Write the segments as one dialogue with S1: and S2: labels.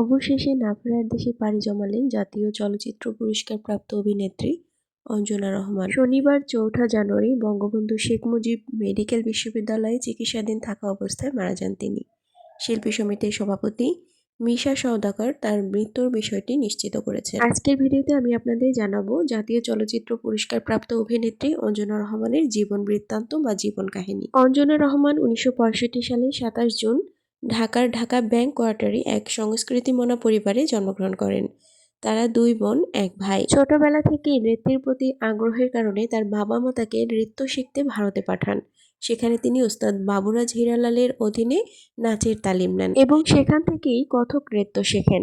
S1: অবশেষে না দেশে পাড়ি জমালেন জাতীয় চলচ্চিত্র পুরস্কার প্রাপ্ত অভিনেত্রী অঞ্জনা রহমান
S2: শনিবার চৌঠা জানুয়ারি বঙ্গবন্ধু শেখ মুজিব মেডিকেল বিশ্ববিদ্যালয়ে চিকিৎসাধীন থাকা অবস্থায় মারা যান তিনি শিল্পী সমিতির সভাপতি মিশা সৌদাকর তার মৃত্যুর বিষয়টি নিশ্চিত করেছে
S1: আজকের ভিডিওতে আমি আপনাদের জানাবো জাতীয় চলচ্চিত্র পুরস্কার প্রাপ্ত অভিনেত্রী অঞ্জনা রহমানের জীবন বৃত্তান্ত বা জীবন কাহিনী অঞ্জনা রহমান উনিশশো সালে সাতাশ জুন ঢাকার ঢাকা ব্যাংক কোয়ার্টারে এক সংস্কৃতি মনা পরিবারে জন্মগ্রহণ করেন তারা দুই বোন এক ভাই ছোটবেলা থেকেই নৃত্যের প্রতি আগ্রহের কারণে তার বাবা মা তাকে নৃত্য শিখতে ভারতে পাঠান সেখানে তিনি ওস্তাদ বাবুরাজ হিরালালের অধীনে নাচের তালিম নেন এবং সেখান থেকেই কথক নৃত্য শেখেন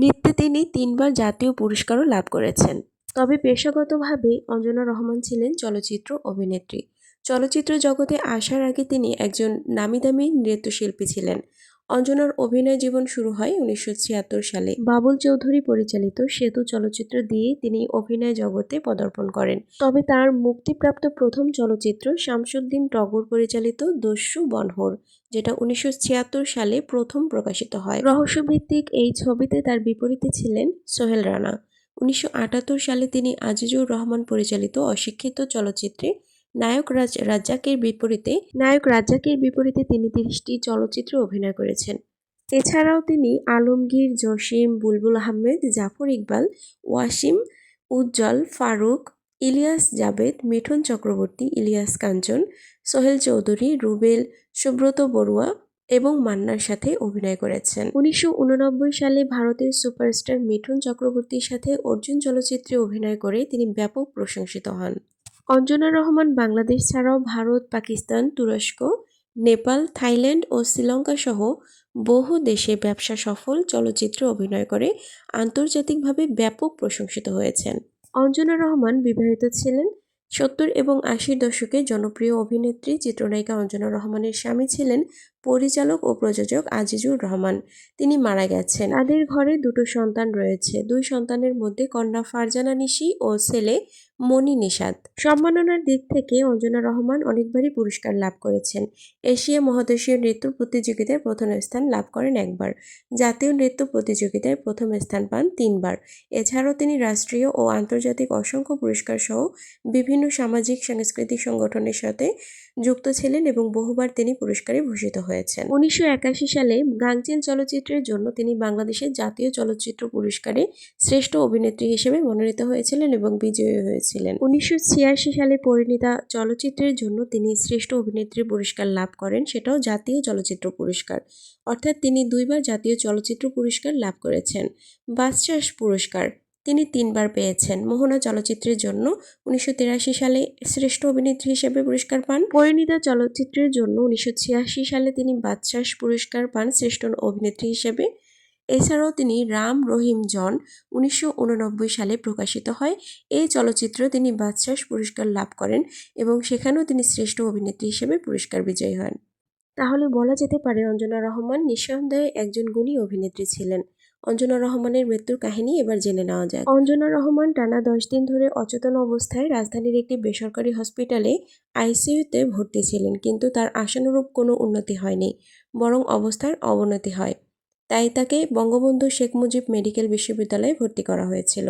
S1: নৃত্যে তিনি তিনবার জাতীয় পুরস্কারও লাভ করেছেন তবে পেশাগতভাবে অঞ্জনা রহমান ছিলেন চলচ্চিত্র অভিনেত্রী চলচ্চিত্র জগতে আসার আগে তিনি একজন নামিদামি নৃত্যশিল্পী ছিলেন অঞ্জনার অভিনয় জীবন শুরু হয় উনিশশো সালে বাবুল চৌধুরী পরিচালিত সেতু চলচ্চিত্র দিয়ে তিনি অভিনয় জগতে পদার্পণ করেন তবে তার মুক্তিপ্রাপ্ত প্রথম চলচ্চিত্র শামসুদ্দিন টগর পরিচালিত দস্যু বনহর যেটা উনিশশো সালে প্রথম প্রকাশিত হয় রহস্যভিত্তিক এই ছবিতে তার বিপরীতে ছিলেন সোহেল রানা উনিশশো সালে তিনি আজিজুর রহমান পরিচালিত অশিক্ষিত চলচ্চিত্রে নায়ক রাজ রাজ্জাকের বিপরীতে নায়ক রাজ্জাকের বিপরীতে তিনি তিরিশটি চলচ্চিত্রে অভিনয় করেছেন এছাড়াও তিনি আলমগীর জসিম বুলবুল আহমেদ জাফর ইকবাল ওয়াসিম উজ্জ্বল ফারুক ইলিয়াস জাবেদ মিঠুন চক্রবর্তী ইলিয়াস কাঞ্চন সোহেল চৌধুরী রুবেল সুব্রত বড়ুয়া এবং মান্নার সাথে অভিনয় করেছেন উনিশশো সালে ভারতের সুপারস্টার মিঠুন চক্রবর্তীর সাথে অর্জুন চলচ্চিত্রে অভিনয় করে তিনি ব্যাপক প্রশংসিত হন অঞ্জনা রহমান বাংলাদেশ ছাড়াও ভারত পাকিস্তান তুরস্ক নেপাল থাইল্যান্ড ও শ্রীলঙ্কা সহ বহু দেশে ব্যবসা সফল চলচ্চিত্রে অভিনয় করে আন্তর্জাতিকভাবে ব্যাপক প্রশংসিত হয়েছেন অঞ্জনা রহমান বিবাহিত ছিলেন সত্তর এবং আশির দশকে জনপ্রিয় অভিনেত্রী চিত্রনায়িকা অঞ্জনা রহমানের স্বামী ছিলেন পরিচালক ও প্রযোজক আজিজুর রহমান তিনি মারা গেছেন তাদের ঘরে দুটো সন্তান রয়েছে দুই সন্তানের মধ্যে কন্যা ফারজানা নিশি ও ছেলে মনি নিষাদ সম্মাননার দিক থেকে অঞ্জনা রহমান অনেকবারই পুরস্কার লাভ করেছেন এশিয়া মহাদেশীয় নৃত্য প্রতিযোগিতায় প্রথম স্থান লাভ করেন একবার জাতীয় নৃত্য প্রতিযোগিতায় প্রথম স্থান পান তিনবার এছাড়াও তিনি রাষ্ট্রীয় ও আন্তর্জাতিক অসংখ্য পুরস্কার সহ বিভিন্ন সামাজিক সাংস্কৃতিক সংগঠনের সাথে যুক্ত ছিলেন এবং বহুবার তিনি পুরস্কারে ভূষিত হয়েছেন হয়েছেন উনিশশো সালে গাংচিল চলচ্চিত্রের জন্য তিনি বাংলাদেশের জাতীয় চলচ্চিত্র পুরস্কারে শ্রেষ্ঠ অভিনেত্রী হিসেবে মনোনীত হয়েছিলেন এবং বিজয়ী হয়েছিলেন উনিশশো সালে পরিণীতা চলচ্চিত্রের জন্য তিনি শ্রেষ্ঠ অভিনেত্রী পুরস্কার লাভ করেন সেটাও জাতীয় চলচ্চিত্র পুরস্কার অর্থাৎ তিনি দুইবার জাতীয় চলচ্চিত্র পুরস্কার লাভ করেছেন বাচ্চাস পুরস্কার তিনি তিনবার পেয়েছেন মোহনা চলচ্চিত্রের জন্য উনিশশো সালে শ্রেষ্ঠ অভিনেত্রী হিসেবে পুরস্কার পান পরিণীতা চলচ্চিত্রের জন্য উনিশশো সালে তিনি বাদশাস পুরস্কার পান শ্রেষ্ঠ অভিনেত্রী হিসেবে এছাড়াও তিনি রাম রহিম জন উনিশশো সালে প্রকাশিত হয় এই চলচ্চিত্র তিনি বাদশাস পুরস্কার লাভ করেন এবং সেখানেও তিনি শ্রেষ্ঠ অভিনেত্রী হিসেবে পুরস্কার বিজয়ী হন তাহলে বলা যেতে পারে অঞ্জনা রহমান নিঃসন্দেহে একজন গুণী অভিনেত্রী ছিলেন অঞ্জনা রহমানের মৃত্যুর কাহিনী এবার জেনে নেওয়া যায় অঞ্জনা রহমান টানা দশ দিন ধরে অচেতন অবস্থায় রাজধানীর একটি বেসরকারি হসপিটালে আইসিইউতে ভর্তি ছিলেন কিন্তু তার আশানুরূপ কোনো উন্নতি হয়নি বরং অবস্থার অবনতি হয় তাই তাকে বঙ্গবন্ধু শেখ মুজিব মেডিকেল বিশ্ববিদ্যালয়ে ভর্তি করা হয়েছিল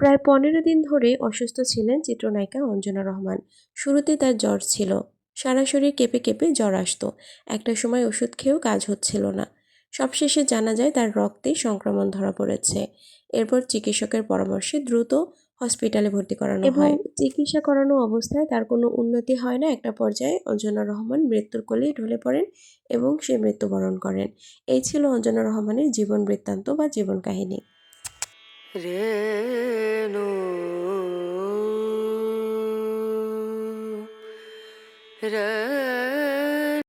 S1: প্রায় পনেরো দিন ধরে অসুস্থ ছিলেন চিত্রনায়িকা অঞ্জনা রহমান শুরুতে তার জ্বর ছিল সারা শরীর কেঁপে কেঁপে জ্বর আসতো একটা সময় ওষুধ খেয়েও কাজ হচ্ছিল না সবশেষে জানা যায় তার রক্তে সংক্রমণ ধরা পড়েছে এরপর চিকিৎসকের পরামর্শে দ্রুত হসপিটালে ভর্তি করানো হয় চিকিৎসা করানো অবস্থায় তার কোনো উন্নতি হয় না একটা পর্যায়ে অঞ্জনা রহমান মৃত্যুর কোলে ঢলে পড়েন এবং সে মৃত্যুবরণ করেন এই ছিল অঞ্জনা রহমানের জীবন বৃত্তান্ত বা জীবন কাহিনী রেণু রে